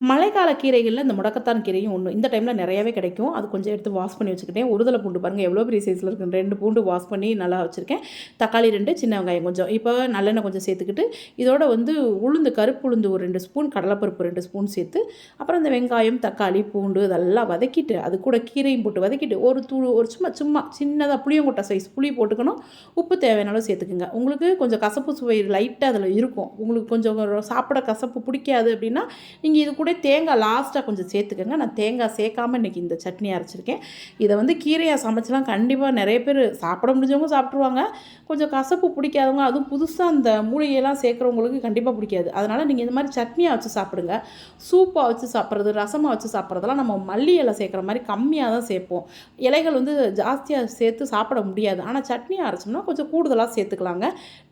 மழைக்கால கீரைகளில் இந்த முடக்கத்தான் கீரையும் ஒன்று இந்த டைமில் நிறையவே கிடைக்கும். அது கொஞ்சம் எடுத்து வாஷ் பண்ணி வச்சுக்கிட்டேன். ஒருதலை பூண்டு பாருங்கள் எவ்வளோ பெரிய சைஸில் இருக்குது ரெண்டு பூண்டு வாஷ் பண்ணி நல்லா வச்சுருக்கேன் தக்காளி ரெண்டு சின்ன வெங்காயம் கொஞ்சம். இப்போ நல்லெண்ணெய் கொஞ்சம் சேர்த்துக்கிட்டு, இதோட வந்து உளுந்து கருப்பு உளுந்து ஒரு ரெண்டு ஸ்பூன், கடலைப்பருப்பு ரெண்டு ஸ்பூன் சேர்த்து, அப்புறம் இந்த வெங்காயம், தக்காளி, பூண்டு இதெல்லாம் வதக்கிட்டு, அது கூட கீரையும் போட்டு வதக்கிட்டு, ஒரு தூள் ஒரு சும்மா சும்மா சின்னதாக புளியங்கொட்டை சைஸ் புளி போட்டுக்கணும். உப்பு தேவையானாலும் சேர்த்துக்குங்க. உங்களுக்கு கொஞ்சம் கசப்பு சுவை லைட்டாக அதில் இருக்கும். உங்களுக்கு கொஞ்சம் சாப்பிட கசப்பு பிடிக்காது அப்படின்னா, நீங்கள் இது கூட தேங்காய் லாஸ்ட்டாக கொஞ்சம் சேர்த்துக்கோங்க நான் தேங்காய் சேர்க்காம இன்றைக்கி இந்த சட்னி அரைச்சிருக்கேன். இதை வந்து கீரையாக சமைச்சலாம் கண்டிப்பாக நிறைய பேர் சாப்பிட முடிஞ்சவங்க சாப்பிட்ருவாங்க கொஞ்சம் கசப்பு பிடிக்காதவங்க, அதுவும் புதுசாக அந்த மூலிகையெல்லாம் சேர்க்குறவங்களுக்கு கண்டிப்பாக பிடிக்காது. அதனால் நீங்கள் இந்த மாதிரி சட்னியாக வச்சு சாப்பிடுங்க. சூப்பாக வச்சு சாப்பிட்றது ரசமாக வச்சு சாப்பிட்றதெல்லாம் நம்ம மல்லி இலை சேர்க்குற மாதிரி கம்மியாக தான் சேர்ப்போம். இலைகள் வந்து ஜாஸ்தியாக சேர்த்து சாப்பிட முடியாது. ஆனால் சட்னி அரைச்சோம்னா கொஞ்சம் கூடுதலாக சேர்த்துக்கலாங்க.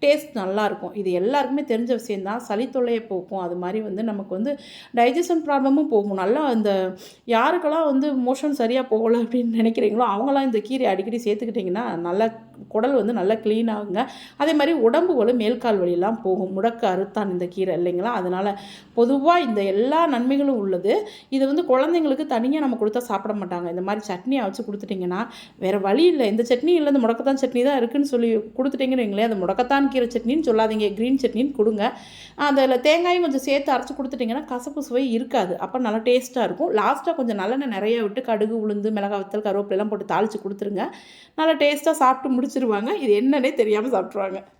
டேஸ்ட் நல்லாயிருக்கும். இது எல்லாருக்குமே தெரிஞ்ச விஷயம் தான். சளி தொல்லையை போக்கும். அது மாதிரி வந்து நமக்கு வந்து டைஜஸ்ட் டைஜஷன் ப்ராப்ளமும் போகும். நல்லா இந்த யாருக்கெல்லாம் வந்து மோஷன் சரியாக போகலை அப்படின்னு நினைக்கிறீங்களோ, அவங்களாம் இந்த கீரை அடிக்கடி சேர்த்துக்கிட்டிங்கன்னா, நல்லா குடல் வந்து நல்லா க்ளீன் ஆகுங்க. அதே மாதிரி உடம்பு வலு, மேல்கால் வலியெல்லாம் போகும். முடக்க அறுத்தான் இந்த கீரை இல்லைங்களா? அதனால் பொதுவாக இந்த எல்லா நன்மைகளும் உள்ளது. இது வந்து குழந்தைங்களுக்கு தனியாக நம்ம கொடுத்தா சாப்பிட மாட்டாங்க. இந்த மாதிரி சட்னியை வச்சு கொடுத்துட்டிங்கன்னா வேறு வழி இல்லை இந்த சட்னி இல்லை இந்த முடக்கத்தான் சட்னி தான் இருக்குதுன்னு சொல்லி குடுத்துட்டீங்கன்னு வைங்களேன், அது முடக்கத்தான் கீரை சட்னின்னு சொல்லாதீங்க. க்ரீன் சட்னின்னு கொடுங்க அதில் தேங்காயும் கொஞ்சம் சேர்த்து அரைச்சி கொடுத்துட்டிங்கன்னா கசப்பு சுவை இருக்காது. அப்போ நல்லா டேஸ்ட்டாக இருக்கும். லாஸ்ட்டாக கொஞ்சம் நல்லெண்ணெய் நிறைய விட்டு கடுகு, உளுந்து, மிளகாய் வத்தல், கருவேப்பிலாம் போட்டு தாளித்து கொடுத்துருங்க நல்லா டேஸ்ட்டாக சாப்பிட்டு முடிச்சுருவாங்க. இது என்னன்னே தெரியாம சாப்பிட்ருவாங்க